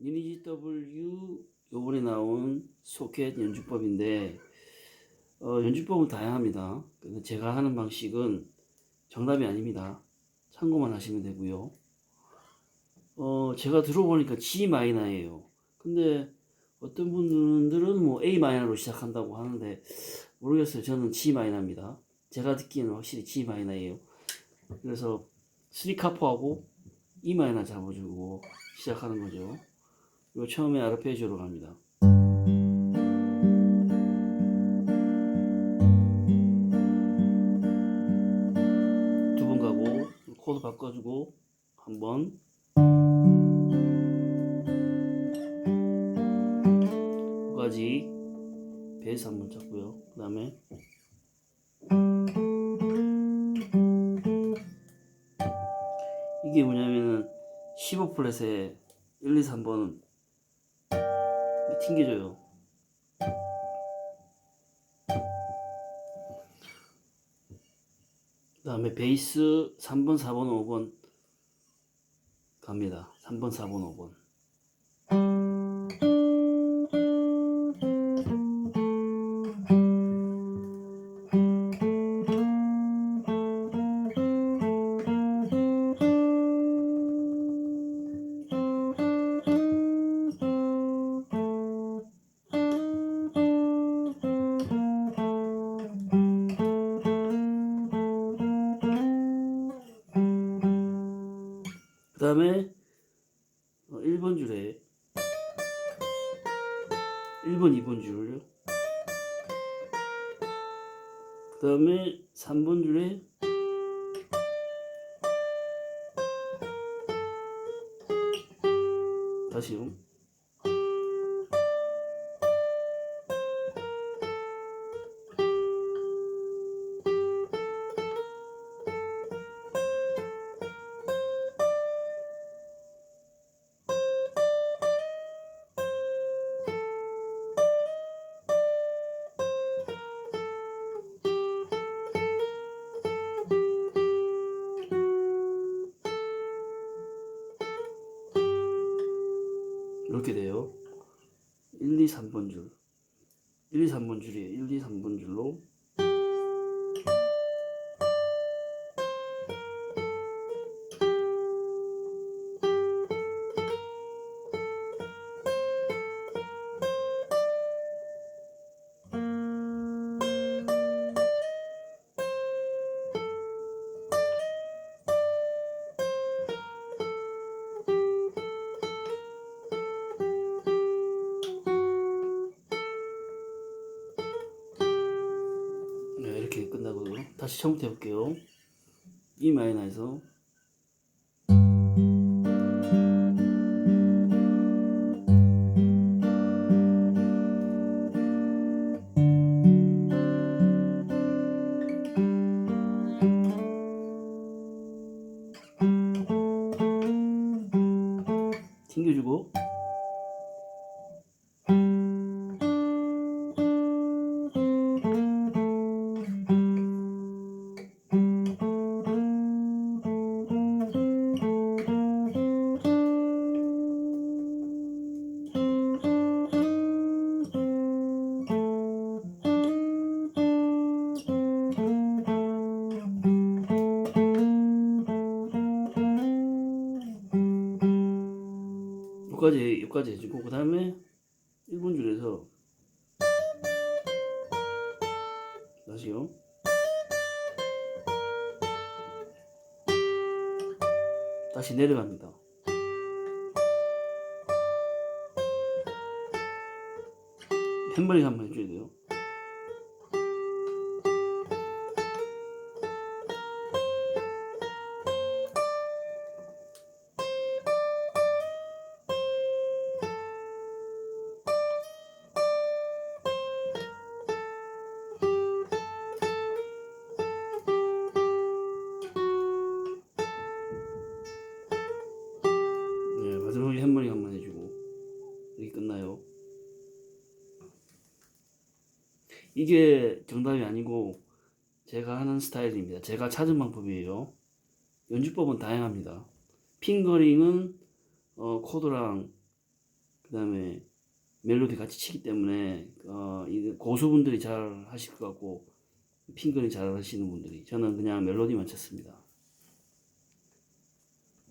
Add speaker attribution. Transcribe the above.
Speaker 1: 리니지 W 요번에 나온 소켓 연주법인데 어, 연주법은 다양합니다. 제가 하는 방식은 정답이 아닙니다. 참고만 하시면 되고요. 어, 제가 들어보니까 G 마이너예요. 근데 어떤 분들은 뭐 A 마이너로 시작한다고 하는데 모르겠어요. 저는 G 마이너입니다. 제가 듣기에는 확실히 G 마이너예요. 그래서 3카포하고 E 마이너 잡아주고 시작하는 거죠. 그리고 처음에 아르페지오로 갑니다. 두 번 가고 코드 바꿔주고 한 번. 끝까지 베이스 한 번 잡고요. 그 다음에 이게 뭐냐면은 15 플랫에 1, 2, 3번은 튕겨져요. 그 다음에 베이스 3번, 4번, 5번 갑니다. 3번, 4번, 5번. 다음에 1번 줄에 1번, 2번 줄요. 그 다음에 3번 줄에 다시요. 이렇게 돼요. 1, 2, 3번 줄. 1, 2, 3번 줄이에요. 1, 2, 3번 줄로. 이렇게 끝나고요. 다시 처음부터 해볼게요. E 마이너에서 튕겨주고 여기까지 여기까지 해주고 그 다음에 1번 줄에서 다시요. 다시 내려갑니다. 햄버링 한번 해줘야 돼요 네, 마지막에 햄버링 한번 해주고 이렇게 끝나요. 이게 정답이 아니고 제가 하는 스타일입니다. 제가 찾은 방법이에요. 연주법은 다양합니다. 핑거링은 어, 코드랑 그 다음에 멜로디 같이 치기 때문에 어, 이 고수분들이 잘 하실 것 같고 핑크를 잘 하시는 분들이 저는 그냥 멜로디만 쳤습니다.